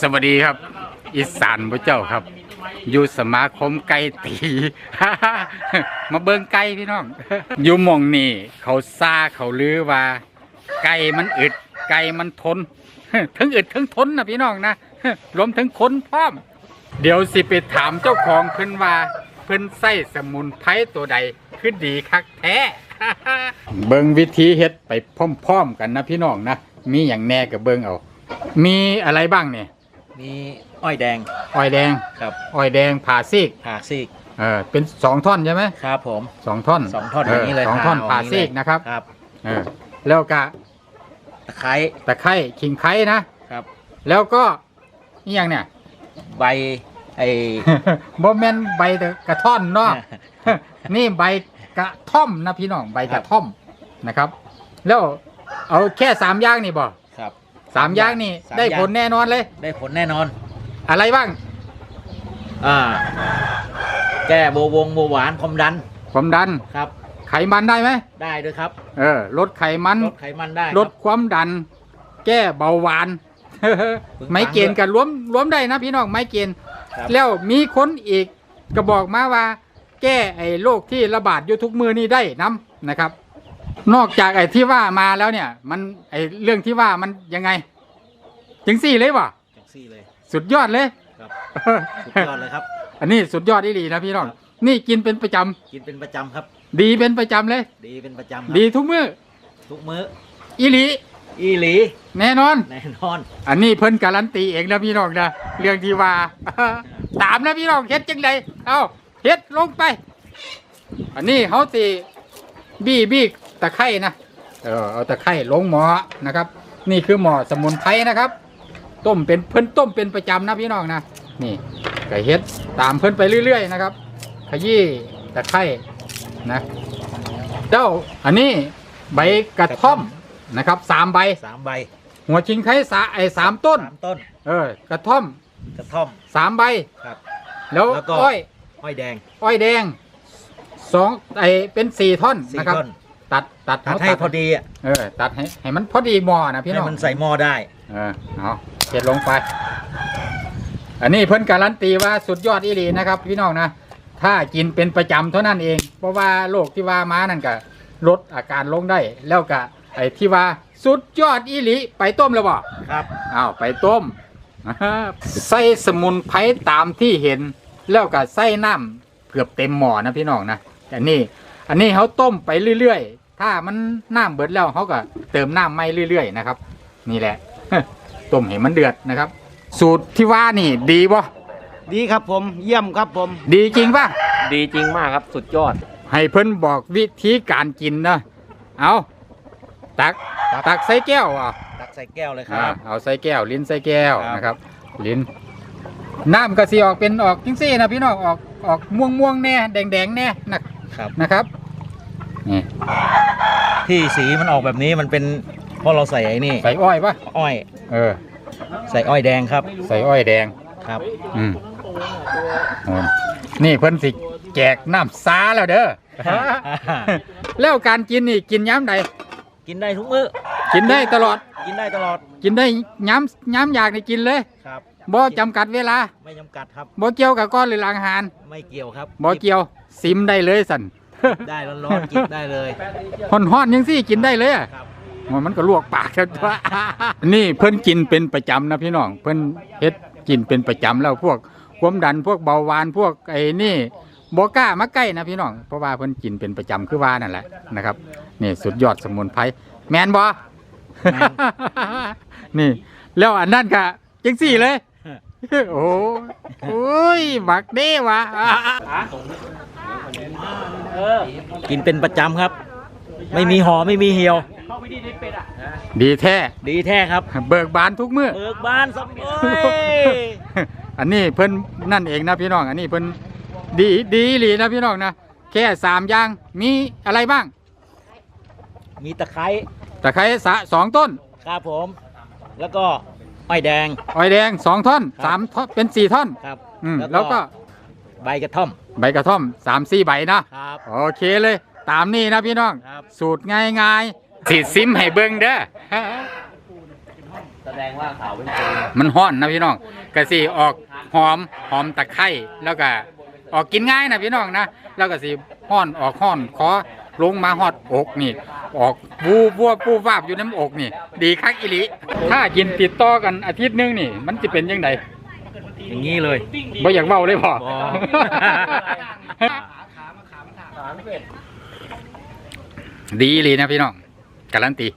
สวัสดีครับ อีสานพระเจ้าครับ อยู่สมาคมไก่ตี มาเบิ่งไก่พี่น้อง อยู่หมองนี่เขาซาเขาลือว่า ไก่มันอึด ไก่มันทน ทั้งอึดทั้งทนนะพี่น้องนะ รวมทั้งคนพร้อม เดี๋ยวสิไปถามเจ้าของเพิ่นว่า เพิ่นใส่สมุนไพรตัวใดคือดีคักแท้ เบิ่งวิธีเฮ็ดไปพร้อมๆกันนะพี่น้องนะ มีอย่างแน่กับเบิ่งเอา มีอะไรบ้างเนี่ย มีอ้อยแดงอ้อยแดงครับอ้อยแดงผ่าซีกผ่าซีกเออเป็นสองท่อนใช่ไหมครับผมสองท่อนสองท่อนอย่างนี้เลยสองท่อนผ่าผ่าออกซีกนี้เลยนะครับครับเออแล้วก็ตะไคร้ตะไคร้ขิงไคร้นะครับ แล้วก็นี่ยังเนี่ยใบไอ้บ่แม่นใบแต่กระท่อนเนาะนี่ใบกระท่อมนะพี่น้องใบกระท่อมนะครับ แล้วเอาแค่สามอย่างนี่บ่ครับ สามอย่างนี่สามได้อย่าง ผลแน่นอนเลย ได้ผลแน่นอน อะไรบ้าง อ่า แก้โบวงโบหวานความดันความดัน ครับ ไขมันได้ไหมได้ด้วยครับเออลดไขมัน ลดไขมันได้ลดความดัน แก้เบาหวานไม้เกณฑ์กันรวมรวมได้นะพี่น้องไม้เกณฑ์ครับ แล้วมีคนอีกก็บอกมาว่า แก้ไอ้โรคที่ระบาดอยู่ทุกมือนี่ได้น้ำนะครับ นอกจากไอ้ที่ว่ามาแล้วเนี่ย มันไอ้เรื่องที่ว่ามันยังไงจังสี่เลยวะจังซี่เลยสุดยอดเลย ครับสุดยอดเลยครับ อันนี้สุดยอดดีๆนะพี่น้องครับ นี่กินเป็นประจำกินเป็นประจำครับ ดีเป็นประจำเลย ดีเป็นประจำครับดีทุกมือทุกมื้ออีหลีอีหลีแน่นอน แน่นอนอันนี้เพิ่นการันตีเองนะพี่น้องนะเรื่องที่ว่า ตามนะพี่น้องเฮ็ดจังไดเอาเฮ็ดลงไป อันนี้เขาตีบี้บี้ ตะไคร่นะเออเอาตะไคร่ลงหม้อนะครับ นี่คือหม้อสมุนไพรนะครับ ต้มเป็นเพิ่นต้มเป็นประจำนะพี่น้องนะนี่ก็เฮ็ดตามเพิ่นไปเรื่อย ๆ นะครับ ขยี้ตะไคร่นะเจ้าอันนี้ใบกระท่อมนะครับสามใบสามใบ หัวชิงไข่สาไอ้สามต้นสามต้น เออกระท่อมกระท่อมสามใบครับ แล้วแล้วก็อ้อยอ้อยแดง อ้อยแดงสองไอ้เป็นสี่ท่อนสี่นะครับ ต้นตัดตัดตัดเาให้พอดีอะเออตัดให้ให้มันพอดีหมอนะพี่น้ให้องมันใส่หม้อได้ เออเอาเก็ดลงไป อันนี้เพิ่นการันตีว่าสุดยอดอีหลีนะครับ พี่น้องนะถ้ากินเป็นประจำเท่านั้นเอง เพราะว่าโรคที่ว่ามานั่นก็ลดอาการลงได้ แล้วก็ไอ้ที่ว่าสุดยอดอีหลีไปต้มแล้วบ่ ครับ อ้าวไปต้มใส่สมุนไพรตามที่เห็น แล้วก็ใส่น้ำเกือบเต็มหม้อนะพี่น้องนะอันนี้ อันนี้เขาต้มไปเรื่อยๆ ถ้ามันน้ำเบิดแล้วเขาก็เติมน้ำไม่เรื่อยๆนะครับ นี่แหละ ต้มให้มันเดือดนะครับ สูตรที่ว่านี่ดีบ่ดีครับผมเยี่ยมครับผม ดีจริงป่ะ ดีจริงมากครับสุดยอด ให้เพิ่นบอกวิธีการกินนะเอาตักตักใส่แก้วอะตักใส่แก้วเลยคอ่ารับ เอาใส่แก้ว ลิ้นใส่แก้วครับ นะครับ ลิ้น น้ำก็สีออกเป็นออกจังซี่นะพี่น้องออกออกม่วงม่วงๆแน่แดงแดงๆแน่นะ ครับนะครับนี่ที่สีมันออกแบบนี้มันเป็นเพราะเราใส่ไอ้นี่ใส่อ้อยปะอ้อย เออ ใส่อ้อยแดงครับ ใส่อ้อยแดงครับ อืมโอ้นี่เพิ่นสิแจกน้ำซาแล้วเด้อ แล้วการกินนี่กินย้ำใดกินได้ทุกมื้อกินได้ตลอด กินได้ตลอด กินได้ย้ำย้ำอยากนี่กินเลยครับบ่จำกัดเวลา ไม่จำกัดครับบ่เกี่ยวกับก้อนหรือหลังอาหาร ไม่เกี่ยวครับบ่เกี่ยว ซิมได้เลยสันได้ร้อนๆกินได้เลยห่อนๆยังสิกินได้เลยอะครับมันมันก็ลวกปากกันตัวนี่เพิ่นกินเป็นประจำนะพี่น้อง เพิ่นเฮ็ดกินเป็นประจำแล้วพวกความดันพวกเบาหวานพวกไอ้นี่บ่กล้ามาใกล้นะพี่น้อง เพราะว่าเพิ่นกินเป็นประจำคือว่านั่นแหละนะครับนี่สุดยอดสมุนไพรแมนบ่แม่นนี่ แล้วอันนั้นก็จังสี่เลย โอ้โอ้ยบักเด้วะ กินเป็นประจำครับ ไม่มีห่อไม่มีเหี่ยวดีแท้ ดีแท้ครับ เบิกบานทุกมื้อเบิกบานสมเอ้ยอันนี้เพิ่นนั่นเองนะพี่น้อง อันนี้เพิ่นดีดีอีหลีนะพี่น้องนะ แค่สามอย่าง มีอะไรบ้าง มีตะไคร้ ตะไคร้สะสองต้น ครับผม แล้วก็อ้อยแดง อ้อยแดงสองท่อนครับสามท่อนเป็นสี่ท่อน ครับอืมแล้วก็ ใบกระท่อม ใบกระท่อมสามสี่ใบนะครับ โอเคเลย ตามนี่นะพี่น้อง ครับ สูตรง่ายๆสีซิมให้เบิ่งเด้อ แสดงว่าข่าวเป็นจริงมันห้อนนะพี่น้องกะสิออกหอมหอมตะไคร้แล้วก็ออกกินง่ายนะพี่น้องนะแล้วก็สิห้อนออกห้อนคอลงมาฮอดอกนี่ ออกบูบัวปูวาบอยู่ในอกนี่ ดีคักอิลิถ้ากินติดต่อกันอาทิตย์หนึงนี่ มันจะเป็นยังไง อย่างนี้เลยบ่อยากเว้าเลยพอบ่ดีอีหลีนะพี่น้องการันตี